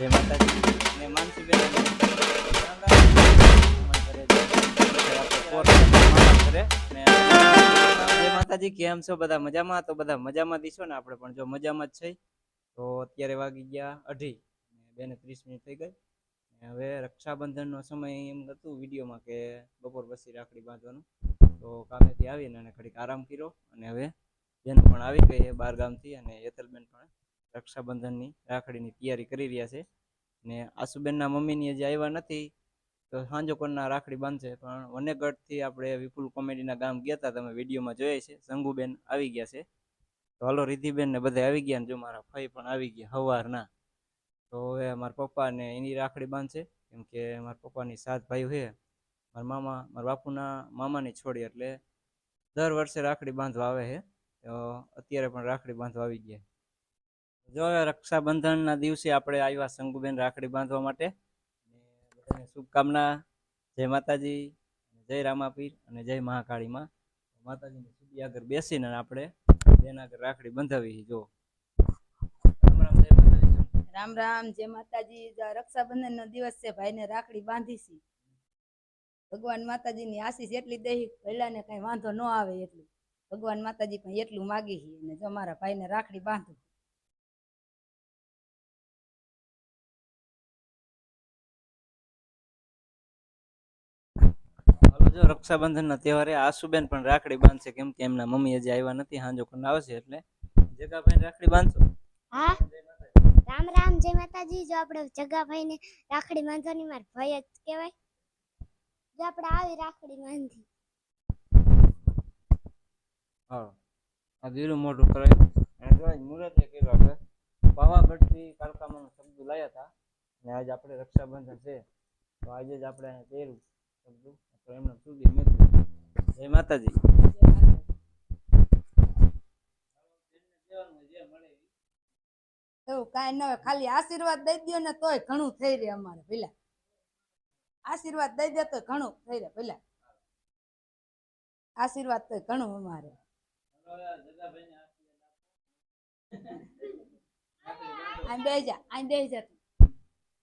જય માતાજી. અને માનસીબેન. કરે. ને જય માતાજી, કેમ છો? બધા મજામાં? તો બધા મજામાં દીશો ને આપણે પણ? જો મજામાં જ છે. તો અત્યારે વાગી ગયા અઢી ને બે ને ત્રીસ મિનિટ થઈ ગઈ. ને હવે રક્ષાબંધનનો સમય એમ હતું વિડીયોમાં કે બપોર પછી રાખડી બાંધવાનું. તો કામેથી આવીને અને ઘડીક આરામ કર્યો અને હવે બેન પણ આવી ગઈ બાર ગામથી અને એતલબેન પણ રક્ષાબંધનની રાખડીની તૈયારી કરી રહ્યા છે. ને આસુબેનના મમ્મીની હજી આવ્યા નથી, તો સાંજો કોણના રાખડી બાંધશે. પણ વનેગઢથી આપણે વિપુલ કોમેડીના ગામ ગયા હતા તમે વિડીયોમાં જોયા છે. શંગુબેન આવી ગયા છે. તો હાલો રિધિબેન ને બધા આવી ગયા ને જો મારા ફઈ પણ આવી ગયા હવારના. તો હવે મારા પપ્પા ને એની રાખડી બાંધશે. કેમ કે મારા પપ્પાની સાત ભાઈઓ છે. મારા મામા, મારા બાપુના મામાની છોડી એટલે દર વર્ષે રાખડી બાંધવા આવે છે. તો અત્યારે પણ રાખડી બાંધવા આવી ગયા. જો રક્ષાબંધનના દિવસે આપણે આવ્યા શંકુબેન રાખડી બાંધવા માટે. બધાને શુભકામના. જય માતાજી, જય રામાપીર અને જય મહાકાળીમાં. માતાજીની સુધી આગળ બેસીને આપણે બેન આગળ રાખડી બંધાવી જો. રામ રામ, જય માતાજી. માતાજી. રક્ષાબંધન નો દિવસ છે, ભાઈને રાખડી બાંધીશી. ભગવાન માતાજીની આશીષ એટલી દઈ પહેલાને કઈ વાંધો ન આવે એટલું. ભગવાન માતાજી પણ એટલું માગી છે અને જો મારા ભાઈને રાખડી બાંધું. જો રક્ષાબંધનના તહેવારે આશુબેન પણ રાખડી બાંધશે કેમ કે એમના મમ્મી હજી આવ્યા નથી હાંજો કોણ આવશે એટલે. જગાભાઈ રાખડી બાંધશો? હા? રામ રામ જય માતાજી. જો આપણે જગાભાઈ ને રાખડી બાંધવાની માર ભાઈ જ કહેવાય. જો આપણે આવી રાખડી બાંધી. હા. આ દીરું મોઢું કરાય. અને જો આજ મુહૂર્તે કર્યું આપણે. પાવાગઢથી કાલકામાં શબ્દ લાયા હતા. અને આજે આપણે રક્ષાબંધન છે. તો આજે જ આપણે પહેર્યું શબ્દ. એવું કાંઈ ન હોય, ખાલી આશીર્વાદ દઈ દ્યો ને તોય ઘણું થઈ રહે અમારે પેલા આશીર્વાદ દઈ દે તો ઘણું થઈ રહે પેલા આશીર્વાદ તો ઘણું અમારે. આ બેજા આ બે જા તું.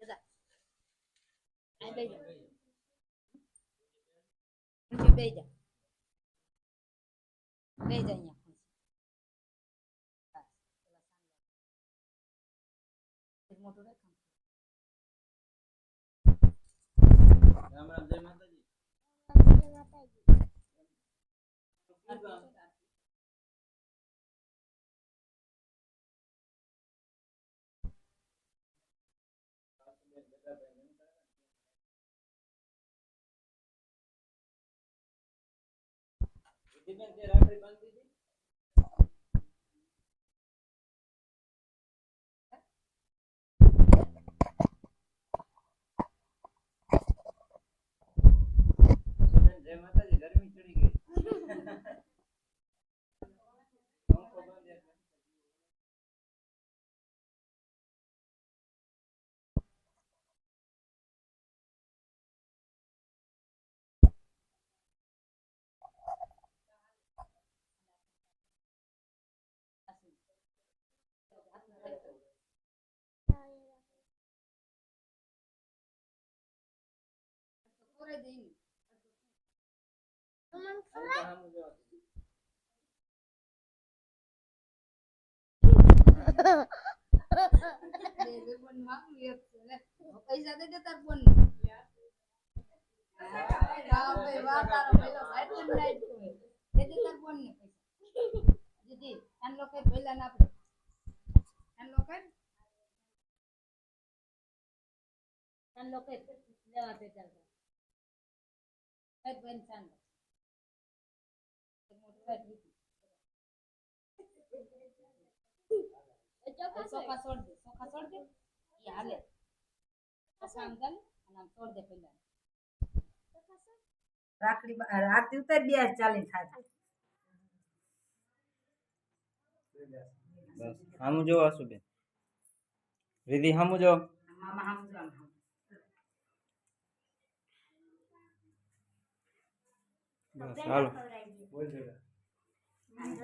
જગા. આ બે જા બે જા અહીંયા મોટું રાખ. રામ રામ જય માતાજી વિધિબેન તે રાખડી બાંધી આશુબેન, જય માતાજી ગરમી ચડી ગઈ પંખો બંધ એટલે. પૂરે દઈને. પંખો સામું જોવા. બે બે બોન માંગુ એક છે લે. પૈસા દે દે તાર બોન વાહ ભાઈ વાહ તારો પેલો ભાઈ પણ લાઈટ હોય. દે દે તાર બોન ને પૈસા દીદી આન લોકો પહેલા ના આપણે આન લોકો લેવા દે ભાઈ દીદી સોફા છોડ દે સોફા છોડ દે ઈ હાલે આમ ગાલ અને આમ છોડ દે રાખડી આરતી ઉતાર બે ચાલી થાય. બસ. જો આસુ બેન વિધિ સામું જો મામા હામ જો આમ હામ. બસ હાલો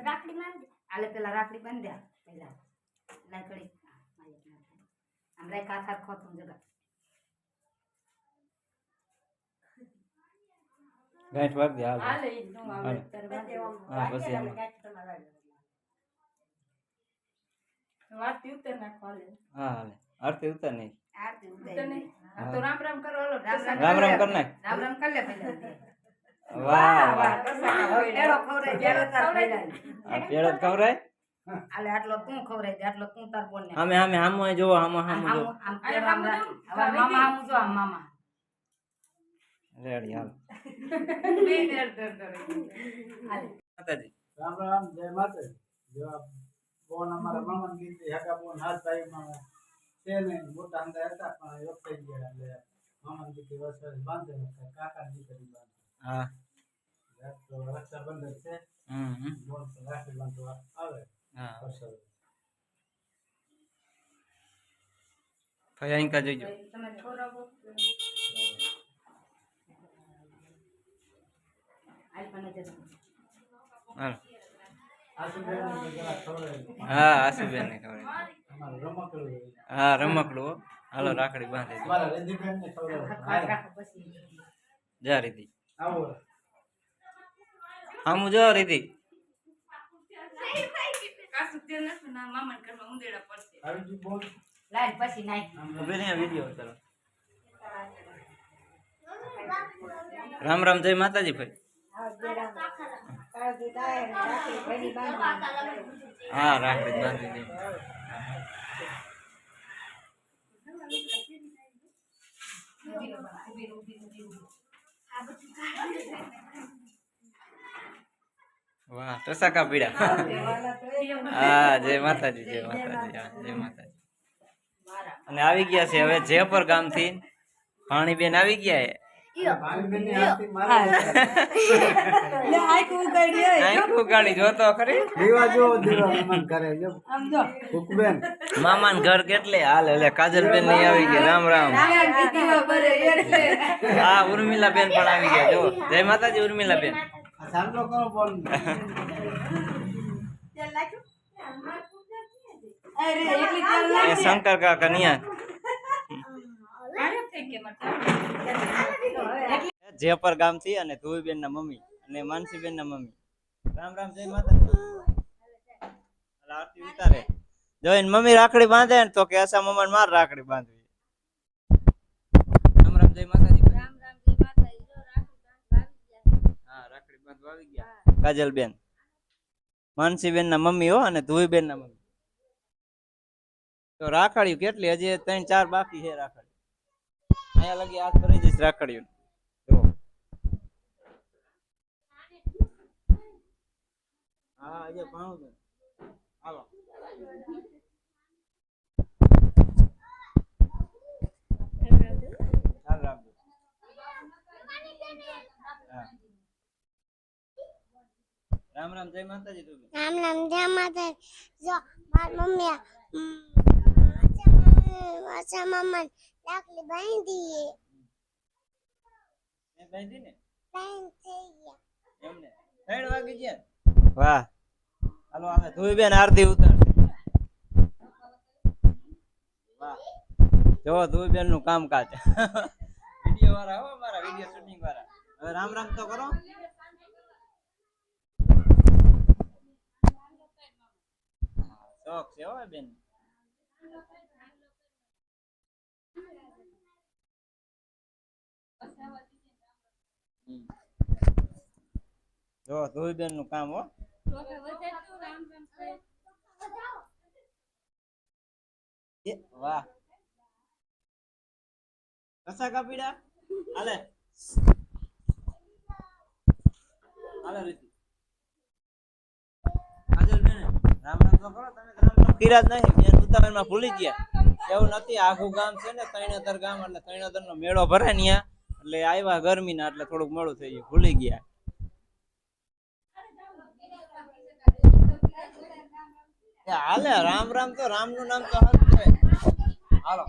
રાખડી બાંધી હાલે પેલા રાખડી બાંધી દે પેલા લાકડી હા, માલિક ના થાય. આમ રાખ હાથ હાથ ખોતું જગા ગાંઠ વાગ દે હાલ હાલે ઈ નો આવે હાલે. તારે વાંધો નહીં. હા પછી એમ વારતી ઉતર નાખો હાલે હા હાલે આરતી ઉતર નહીં આરતી ઉતર નહીં આ તો રામ રામ કરો હાલો રામ રામ રામ રામ કર નાખ રામ રામ કર લે પહેલા વાહ વાહ તાર પેડો. ખવરાય આલે આટલો તું ખવરાય દે આટલો તું તાર બોલ ને આમે આમે હામો જોવો હામો હામો જો આમ પેલો આમ હવે મામા આમ જો આમ મામા. રેડી હાલ. હાલે માતાજી. રામ રામ જય માતા જો બોન અમારા મામા બોન હાથ ભાઈ માં છે ને મોટા અંદા હતા પણ એક થઈ ગયા એટલે મામા કીધી બાંધે કાકા દીકરી બાંધે. હા. રક્ષાબંધન છે હમ રાખડી બાંધવા આવે હા કા જોઈજો હા આશુબેન ને રમકડું હા રમકડું હાલો રાખડી બાંધી રાખો જા રીતિ આવો. હામું જો રીતિ. લાઈટ પછી નાઈ રહી ચાલો. રામ રામ જય માતાજી ભાઈ. હા રાખડી બાંધી. દે. વાહ, ટસાકા પીડા. હા, જય માતાજી જય માતાજી જય માતાજી. અને આવી ગયા છે, હવે જયપર ગામથી પાણીબેન આવી ગયા મામાન ઘર કેટલે હાલ? એટલે કાજલબેનની આવી ગયા રામ રામ. હા ઉર્મિલા બેન પણ આવી ગયા. જો જય માતાજી ઉર્મિલા બેન શંકર કાકા નિયા. જેપર ગામથી અને ધુવીબેન ના મમ્મી અને માનસીબેન ના મમ્મી. રામ રામ જય માતા આરતી ઉતારે. જો એની મમ્મી રાખડી બાંધે ને તો કે આશા મમ્મા માર રાખડી બાંધવી. રામ રામ જય માતાજી. હા રાખડી બાંધવા આવી ગયા. કાજલબેન. માનસીબેન ના મમ્મી હો અને ધુવીબેન ના મમ્મી. તો રાખડીયું કેટલી? હજી ત્રણ ચાર બાકી છે રાખડી અહીંયા લગી હાથ ભરી જઈશ રાખડીયું જો હા ભાણું છે. હાલો. રામ રામ જય માતાજી તું. રામ રામ જય માતા જો મારી મમ્મી માસા મમ્મા લાકડી બાંધી મેં બાંધી ને બાંધ થઈ ગયા. એમને. વાગી ગયા. વાહ. હાલો અમે ધોઈબેન આરતી ઉતારશે. વાહ. જો ધોઈબેનનું કામકાજ. વીડિયો વાળા હો મારા વીડિયો શૂટિંગ વાળા. હવે રામ રામ તો કરો. શોખ છે હો બેન. જો નું કામ હો. ભૂલી ગયા. એવું નથી આખું ગામ છે ને, તૈણતર ગામ, એટલે તૈણતર નો મેળો ભરાય ને. એટલે આવ્યા ગરમીના, એટલે થોડુંક મોડું થઈ ગયું. ભૂલી ગયા. હાલે રામ રામ તો રામનું નામ તો હાલો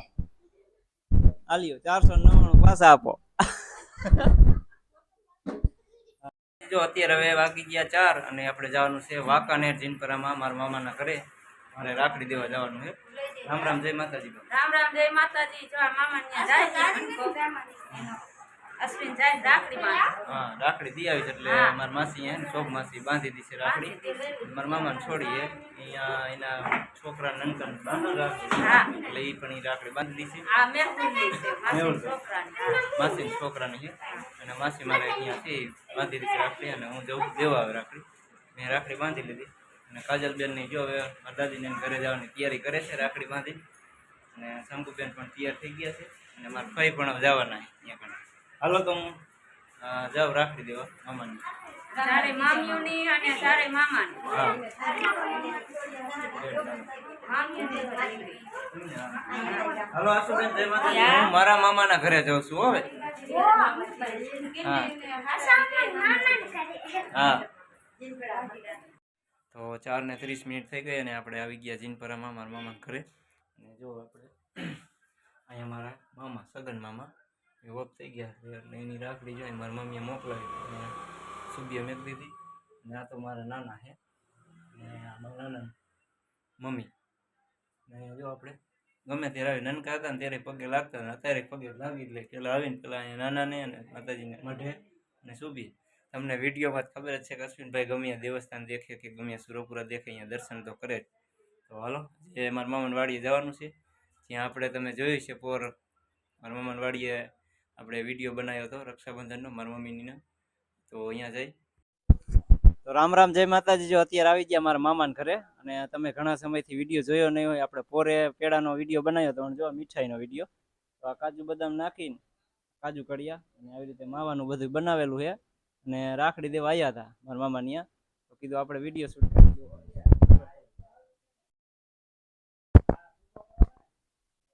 હાલ્યો ચારસો નવ્વાણું પાછા આપો. જો અત્યારે હવે વાગી ગયા ચાર અને આપણે જવાનું છે વાંકાનેર જીનપરામાં મારા મામાના ઘરે. મારે રાખડી દેવા જવાનું છે. રામ રામ જય માતાજી. રામ રામ જય માતાજી. જો મામા અશ્વિન જાય રાખડી બાંધે હા રાખડી દી આવી છે એટલે. મારા માસી હે ને શોભ માસી બાંધી દીધી છે રાખડી. મારા મામાને છોડી હે. અહીંયા એના છોકરા નંકન બાંધો રાખડી એટલે એ પણ એ રાખડી બાંધી દીધી છે. માસી. છોકરાની. છે. અને માસી મારે અહીંયા છે બાંધી દીધી રાખડી અને હું જવું દેવા આવે રાખડી. મેં રાખડી બાંધી લીધી. અને કાજલબેનની જો હવે મારા દાદીને એને ઘરે જવાની તૈયારી કરે છે રાખડી બાંધી. અને શંકુબેન પણ તૈયાર થઈ ગયા છે. અને મારા ભાઈ પણ જવાના અહીંયા કણે હાલો તો હું અ, રાખી દેવા મામાની. ચારે મામીઓની અને ચારે મામાની. હા. હાલો આશુબેન જય માતાજી. હું મારા મામાના ઘરે જાઉં છું હવે હા. હા. તો ચાર ને ત્રીસ મિનિટ થઈ ગઈ અને આપણે આવી ગયા જીનપરામાં મારા મામા ઘરે. અને જો આપણે અહીંયા મારા મામા સગન મામા. એ વપ થઈ ગયા. એટલે એની રાખડી જોઈ મારા મમ્મીએ મોકલાવી સુબીએ મેં દીધી. અને આ તો મારા નાના છે ને મારા નાના મમ્મી. ને જો આપણે ગમે ત્યારે આવી નાનકા હતા ને ત્યારે પગે લાગતા ને અત્યારે પગે લાગી જ લે પેલા આવીને પેલા અહીંયા નાનાને અને માતાજીને મઢે અને સુબી તમને વિડીયોમાં ખબર જ છે કે અશ્વિનભાઈ ગમે દેવસ્થાન દેખે કે ગમે સુરપુરા દેખે અહીંયા દર્શન તો કરે જ. તો હાલો, જે મારા મામાની વાડીએ જવાનું છે જ્યાં આપણે તમે જોયું છે પોર મારા મામાની વાડીએ આપણે વીડિયો બનાવ્યો હતો રક્ષાબંધનનો, મારા મમ્મીનો તો અહીંયા જઈ. તો રામ રામ, જય માતાજી. જો અત્યારે આવી ગયા મારા મામાને ઘરે અને તમે ઘણા સમયથી વીડિયો જોયો નહીં હોય, આપણે પોરે પેડાનો વીડિયો બનાવ્યો હતો જો મીઠાઈનો વીડિયો. તો આ કાજુ બદામ નાખીને, કાજુ કડિયા અને આવી રીતે માવાનું બધું બનાવેલું છે. અને રાખડી દેવા આવ્યા હતા મારા મામાની ત્યાં તો કીધું આપણે વીડિયો શૂટ કરી દો.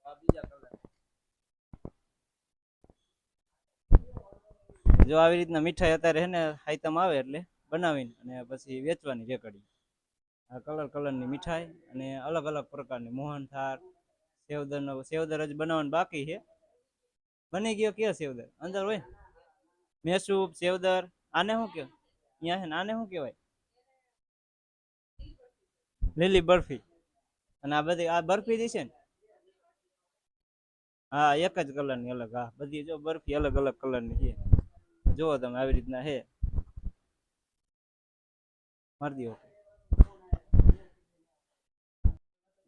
આ બીજા colour. જો આવી રીતના મીઠાઈ અત્યારે હે ને આઈટમ આવે એટલે બનાવીને અને પછી વેચવાની રેકડી. આ કલર કલરની મીઠાઈ અને અલગ અલગ પ્રકારની મોહનથાળ સેવદરનો સેવદર જ બનાવવાનું બાકી છે. બની ગયો કયો સેવદર? અંદર હોય. મેસૂપ સેવદર, આને શું કહેવાય અહીંયા છે ને આને શું કહેવાય? લીલી બરફી. અને આ બધી, આ બરફી જે છે ને, હા, એક જ કલરની અલગ, હા, બધી જો બરફી અલગ અલગ કલરની છે. જુઓ તમે આવી રીતના છે મારી દો.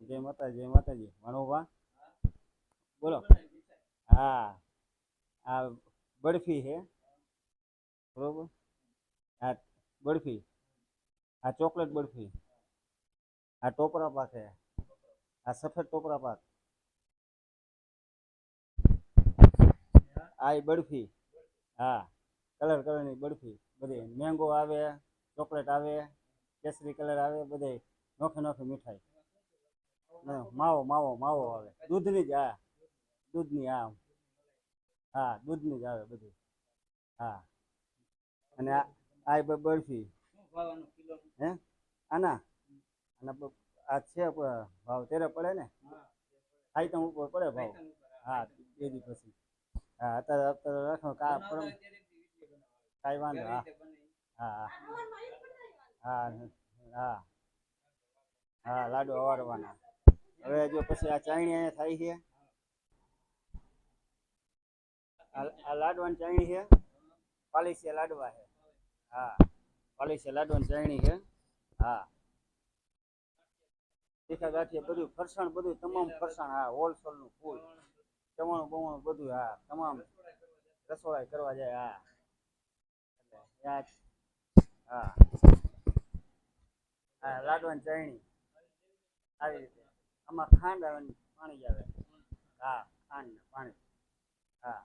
જય માતા, જય માતાજી. ભણોબા બોલો. હા. આ બરફી છે બરોબર? આ બરફી. આ ચોકલેટ બરફી. આ ટોપરા પાક છે આ સફેદ ટોપરા પાક. આ ઈ બરફી. હા. કલર કલરની બરફી બધી. મેંગો આવે, ચોકલેટ આવે, કેસરી કલર આવે, બધે નોખી નોખી મીઠાઈ. માવો માવો માવો આવે. દૂધની જ આ દૂધની આ હા, દૂધની જ આવે બધી. હા. અને આ બરફી. હે? આના? આના આ છે ભાવ તેરે પડે ને? આઈટમ ઉપર પડે ભાવ? હા બે દી પછી. હા, અત્યારે અત્યારે રાખો કા પરમ કાંઈ વાંધો હા. હા. હા હા. હા લાડુ અવારવાના હવે જો પછી આ ચાણી અહીંયા થાય છે. આ લાડવાની ચાઈણી છે. પાલીસે લાડવા છે. હા. પાલીસે લાડવાની ચાણી છે. હા. તીખા ગાંઠીએ બધું ફરસાણ બધું તમામ ફરસાણ હા હોલસેલનું ફૂલ. ચવાણું બવાણું બધું હા તમામ રસોડા કરવા જાય હા. જ- હા. હા, લાડવાની ચાયણી આવી રીતે. આમાં ખાંડ આવે પાણી આવે. હા, ખાંડ પાણી. હા.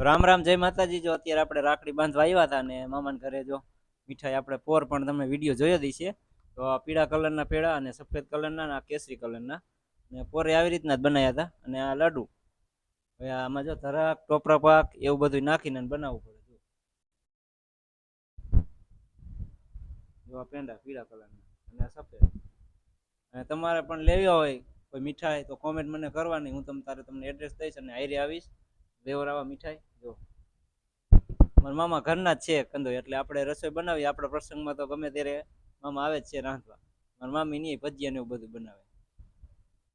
રામ રામ, જય માતાજી. જો અત્યારે આપણે રાખડી બાંધવા આવ્યા હતા ને મામાન ઘરે જો મીઠાઈ આપણે પોર પણ તમે વીડિયો જોયો દી છે તો આ પીળા કલરના પેડા અને સફેદ કલરના અને કેસરી કલરના. ને પોરે આવી રીતના જ બનાવ્યા હતા. અને આ લાડુ આમાં જો ધરાક, ટોપરા પાક એવું બધું નાખીને બનાવવું પડે જો. આ પેંડા પીળા કલરના અને આ સફેદ. અને તમારે પણ લેવી હોય કોઈ મીઠાઈ તો કોમેન્ટ મને કરવાની, હું તમ, તારે તમને એડ્રેસ દઈશ અને હાઈરે આવીશ. દેવરાવા મીઠાઈ, જો. મારા મામા ઘરના જ છે કંદો, એટલે આપણે રસોઈ બનાવી આપણા પ્રસંગમાં તો ગમે ત્યારે મામા આવે જ છે રાંધવા. મારા મામી નહીં ભજીયા ને એવું બધું બનાવે.